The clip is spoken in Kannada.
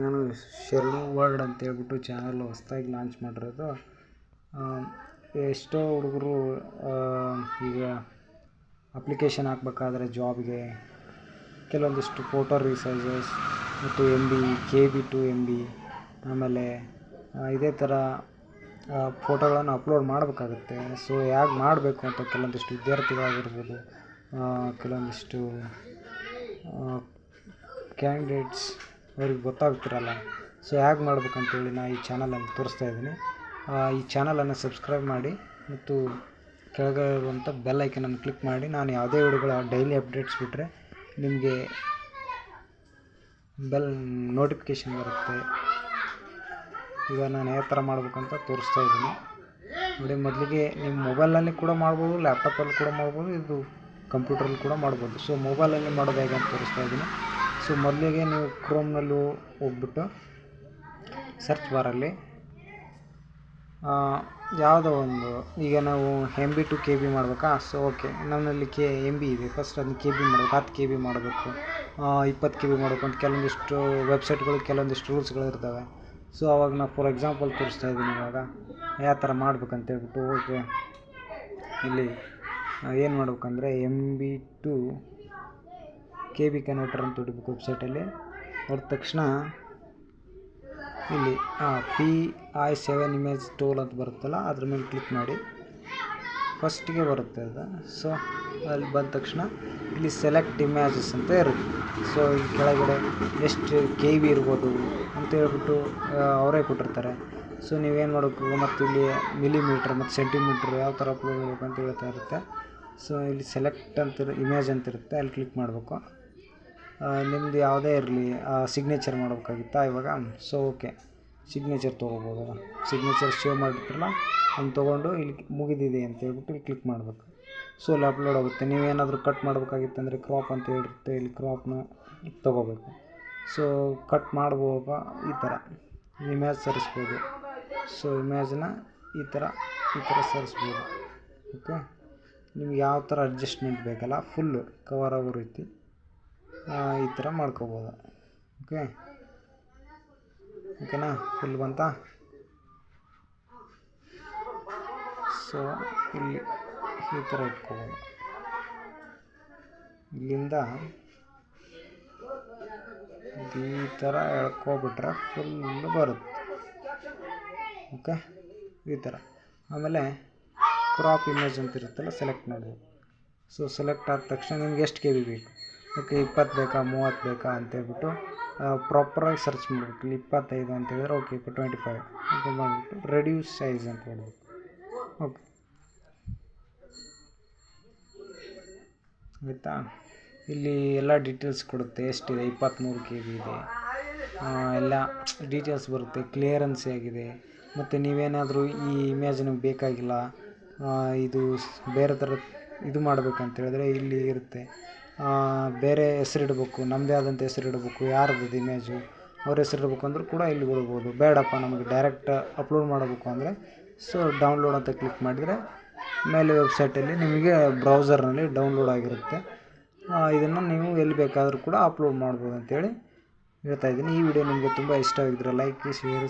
ನಾನು ಶರಣು ವರ್ಲ್ಡ್ ಅಂತ ಹೇಳ್ಬಿಟ್ಟು ಚಾನಲ್ ಹೊಸ್ದಾಗಿ ಲಾಂಚ್ ಮಾಡಿರೋದು. ಎಷ್ಟೋ ಹುಡುಗರು ಈಗ ಅಪ್ಲಿಕೇಶನ್ ಹಾಕ್ಬೇಕಾದ್ರೆ ಜಾಬ್ಗೆ ಕೆಲವೊಂದಿಷ್ಟು ಫೋಟೋ ರಿಸೈಜಸ್ ಮತ್ತು M B K B to M B ಆಮೇಲೆ ಇದೇ ಥರ ಫೋಟೋಗಳನ್ನು ಅಪ್ಲೋಡ್ ಮಾಡಬೇಕಾಗುತ್ತೆ. ಸೊ ಹೇಗೆ ಮಾಡಬೇಕು ಅಂತ ಕೆಲವೊಂದಿಷ್ಟು ವಿದ್ಯಾರ್ಥಿಗಳಾಗಿರ್ಬೋದು ಕೆಲವೊಂದಿಷ್ಟು ಕ್ಯಾಂಡಿಡೇಟ್ಸ್ ಅವ್ರಿಗೆ ಗೊತ್ತಾಗ್ತಿರಲ್ಲ. ಸೊ ಹೇಗೆ ಮಾಡ್ಬೇಕಂತೇಳಿ ನಾ ಈ ಚಾನಲನ್ನು ತೋರಿಸ್ತಾ ಇದ್ದೀನಿ. ಈ ಚಾನಲನ್ನು ಸಬ್ಸ್ಕ್ರೈಬ್ ಮಾಡಿ ಮತ್ತು ಕೆಳಗೆ ಇರುವಂಥ ಬೆಲ್ ಐಕನನ್ನು ಕ್ಲಿಕ್ ಮಾಡಿ. ನಾನು ಯಾವುದೇ ವಿಡಿಯೋಗಳ ಡೈಲಿ ಅಪ್ಡೇಟ್ಸ್ ಬಿಟ್ಟರೆ ನಿಮಗೆ ಬೆಲ್ ನೋಟಿಫಿಕೇಷನ್ ಬರುತ್ತೆ. ಈಗ ನಾನು ಯಾವ ಥರ ಮಾಡಬೇಕಂತ ತೋರಿಸ್ತಾ ಇದ್ದೀನಿ. ನೋಡಿ, ಮೊದಲಿಗೆ ನಿಮ್ಮ ಮೊಬೈಲಲ್ಲಿ ಕೂಡ ಮಾಡ್ಬೋದು ಲ್ಯಾಪ್ಟಾಪಲ್ಲಿ ಕೂಡ ಮಾಡ್ಬೋದು, ಇದು ಕಂಪ್ಯೂಟ್ರಲ್ಲಿ ಕೂಡ ಮಾಡ್ಬೋದು. ಸೊ ಮೊಬೈಲಲ್ಲಿ ಮಾಡೋದು ಹೇಗೆ ಅಂತ ತೋರಿಸ್ತಾ ಇದ್ದೀನಿ. ಸೊ ಮೊದಲಿಗೆ ನೀವು ಕ್ರೋಮ್ನಲ್ಲಿ ಹೋಗ್ಬಿಟ್ಟು ಸರ್ಚ್ ಬಾರಲ್ಲಿ ಯಾವುದೋ ಒಂದು, ಈಗ ನಾವು M B to K B ಮಾಡಬೇಕಾ? ಸೊ ಓಕೆ ನನ್ನಲ್ಲಿ ಕೆ ಎಂ ಬಿ ಇದೆ. ಫಸ್ಟ್ ಅದನ್ನು ಕೆ ಬಿ ಮಾಡಬೇಕು, ಹತ್ತು ಕೆ ಬಿ ಮಾಡಬೇಕು ಇಪ್ಪತ್ತು ಕೆ ಬಿ ಮಾಡಬೇಕು ಅಂತ ಕೆಲವೊಂದಿಷ್ಟು ವೆಬ್ಸೈಟ್ಗಳು ಕೆಲವೊಂದಿಷ್ಟು ರೂಲ್ಸ್ಗಳು ಇರ್ತವೆ ಸೊ ಅವಾಗ ನಾನು ಫಾರ್ ಎಕ್ಸಾಂಪಲ್ ತೋರಿಸ್ತಾ ಇದ್ದೀನಿ ಇವಾಗ. ಯಾವ ಥರ ಮಾಡ್ಬೇಕಂತ ಹೇಳ್ಬಿಟ್ಟು ಓಕೆ ಇಲ್ಲಿ ಏನು ಮಾಡ್ಬೇಕಂದ್ರೆ M B to K B converter ಅಂತ ಹೊಡಿಬೇಕು ವೆಬ್ಸೈಟಲ್ಲಿ ಹೊಡೆದ ತಕ್ಷಣ ಇಲ್ಲಿ P I seven image tool ಅಂತ ಬರುತ್ತಲ್ಲ, ಅದ್ರ ಮೇಲೆ ಕ್ಲಿಕ್ ಮಾಡಿ. ಫಸ್ಟಿಗೆ ಬರುತ್ತೆ ಅದು. ಸೊ ಅಲ್ಲಿ ಬಂದ ತಕ್ಷಣ ಇಲ್ಲಿ ಸೆಲೆಕ್ಟ್ ಇಮೇಜಸ್ ಅಂತ ಇರುತ್ತೆ. ಸೊ ಇಲ್ಲಿ ಕೆಳಗಡೆ ಎಷ್ಟು ಕೆ ಬಿ ಇರ್ಬೋದು ಅಂತ ಹೇಳ್ಬಿಟ್ಟು ಅವರೇ ಕೊಟ್ಟಿರ್ತಾರೆ. ಸೊ ನೀವೇನು ಮಾಡಬೇಕು? ಮತ್ತು ಇಲ್ಲಿ ಮಿಲಿಮೀಟ್ರ್ ಮತ್ತು ಸೆಂಟಿಮೀಟ್ರ್ ಯಾವ ಥರ ಅಪ್ಲೋಡ್ ಮಾಡಬೇಕು ಅಂತ ಹೇಳ್ತಾ ಇರುತ್ತೆ. ಸೊ ಇಲ್ಲಿ ಸೆಲೆಕ್ಟ್ ಅಂತ ಇಮೇಜ್ ಅಂತ ಇರುತ್ತೆ. ಅಲ್ಲಿ ಕ್ಲಿಕ್ ಮಾಡಬೇಕು. ನಿಮ್ಮದು ಯಾವುದೇ ಇರಲಿ ಸಿಗ್ನೇಚರ್ ಮಾಡಬೇಕಾಗಿತ್ತಾ ಇವಾಗ? ಸೊ ಓಕೆ ಸಿಗ್ನೇಚರ್ ತೊಗೋಬೋದಲ್ಲ ಸಿಗ್ನೇಚರ್ ಸೇವ್ ಮಾಡಿರ್ತೀರಲ್ಲ, ಅದನ್ನ ತೊಗೊಂಡು ಇಲ್ಲಿ ಮುಗಿದಿದೆ ಅಂತ ಹೇಳ್ಬಿಟ್ಟು ಇಲ್ಲಿ ಕ್ಲಿಕ್ ಮಾಡಬೇಕು. ಸೊ ಅಲ್ಲಿ ಅಪ್ಲೋಡ್ ಆಗುತ್ತೆ. ನೀವೇನಾದರೂ ಕಟ್ ಮಾಡಬೇಕಾಗಿತ್ತಂದರೆ ಕ್ರಾಪ್ ಅಂತ ಹೇಳಿರುತ್ತೆ, ಇಲ್ಲಿ ಕ್ರಾಪ್ನ ತೊಗೋಬೇಕು. ಸೊ ಕಟ್ ಮಾಡ್ಬೋದ ಈ ಥರ ಇಮೇಜ್ ಸರಿಸ್ಬೋದು. ಸೊ ಇಮೇಜನ್ನ ಈ ಥರ ಈ ಥರ ಸರಿಸ್ಬೋದು. ಓಕೆ ನಿಮ್ಗೆ ಯಾವ ಥರ ಅಡ್ಜಸ್ಟ್ಮೆಂಟ್ ಬೇಕಲ್ಲ ಫುಲ್ಲು ಕವರ್ ಆಗೋ ರೀತಿ. ಈ ಥರ ಮಾಡ್ಕೋಬೋದು. ಓಕೆ? ಓಕೆನಾ? ಫುಲ್ ಬಂತಾ? ಸೊ ಇಲ್ಲಿ ಈ ಥರ ಇಟ್ಕೋಬೋದು. ಇಲ್ಲಿಂದ ಈ ಥರ ಎಳ್ಕೊಬಿಟ್ರೆ ಫುಲ್ಲು ಬರುತ್ತೆ. ಓಕೆ? ಈ ಥರ. ಆಮೇಲೆ ಕ್ರಾಪ್ ಇಮೇಜ್ ಅಂತ ಇರುತ್ತಲ್ಲ ಸೆಲೆಕ್ಟ್ ಮಾಡಬೇಕು ಸೊ ಸೆಲೆಕ್ಟ್ ಆದ ತಕ್ಷಣ ನಿಮ್ಗೆ ಎಷ್ಟು ಕೆ ಬಿ ಬೇಕು? ಓಕೆ ಇಪ್ಪತ್ತು ಬೇಕಾ, ಮೂವತ್ತು ಬೇಕಾ ಅಂತೇಳ್ಬಿಟ್ಟು ಪ್ರಾಪರಾಗಿ ಸರ್ಚ್ ಮಾಡಬೇಕು. ಇಲ್ಲಿ ಇಪ್ಪತ್ತೈದು ಅಂತ ಹೇಳಿದ್ರೆ ಓಕೆ ಇಪ್ಪ ಟ್ವೆಂಟಿ ಫೈವ್ ಅಂತ ಮಾಡಿಬಿಟ್ಟು ರೆಡ್ಯೂಸ್ ಸೈಜ್ ಅಂತ ಹೇಳ್ಬೇಕು ಓಕೆ ಆಯಿತಾ? ಇಲ್ಲಿ ಎಲ್ಲ ಡೀಟೇಲ್ಸ್ ಕೊಡುತ್ತೆ. ಎಷ್ಟಿದೆ? ಇಪ್ಪತ್ತ್ಮೂರು ಕೆ ಜಿ ಇದೆ. ಎಲ್ಲ ಡೀಟೇಲ್ಸ್ ಬರುತ್ತೆ. ಕ್ಲಿಯರೆನ್ಸ್ ಆಗಿದೆ ಮತ್ತು ನೀವೇನಾದರೂ ಈ ಇಮೇಜ್ ನಿಮ್ಗೆ ಬೇಕಾಗಿಲ್ಲ ಇದು ಬೇರೆ ಥರ ಇದು ಮಾಡಬೇಕಂತ ಹೇಳಿದ್ರೆ ಇಲ್ಲಿ ಇರುತ್ತೆ. ಬೇರೆ ಹೆಸ್ರಿಡ್ಬೇಕು ನಮ್ಮದೇ ಆದಂಥ ಹೆಸ್ರಿಡ್ಬೇಕು ಇಡಬೇಕು ಅದು ಇಮೇಜು ಅವ್ರ ಹೆಸ್ರಿಡ್ಬೇಕು ಅಂದರೂ ಕೂಡ ಇಲ್ಲಿ ಬಿಡ್ಬೋದು ಬೇಡಪ್ಪ ನಮಗೆ ಡೈರೆಕ್ಟ್ ಅಪ್ಲೋಡ್ ಮಾಡಬೇಕು ಅಂದರೆ ಸೊ ಡೌನ್ಲೋಡ್ ಅಂತ ಕ್ಲಿಕ್ ಮಾಡಿದರೆ, ಮೇಲೆ ವೆಬ್ಸೈಟಲ್ಲಿ ನಿಮಗೆ ಬ್ರೌಸರ್ನಲ್ಲಿ ಡೌನ್ಲೋಡ್ ಆಗಿರುತ್ತೆ. ಇದನ್ನು ನೀವು ಎಲ್ಲಿ ಬೇಕಾದರೂ ಕೂಡ ಅಪ್ಲೋಡ್ ಮಾಡ್ಬೋದು ಅಂತೇಳಿ ಹೇಳ್ತಾಯಿದ್ದೀನಿ ಈ ವಿಡಿಯೋ ನಿಮಗೆ ತುಂಬ ಆಗಿದ್ರೆ ಲೈಕ್ ಶೇರ್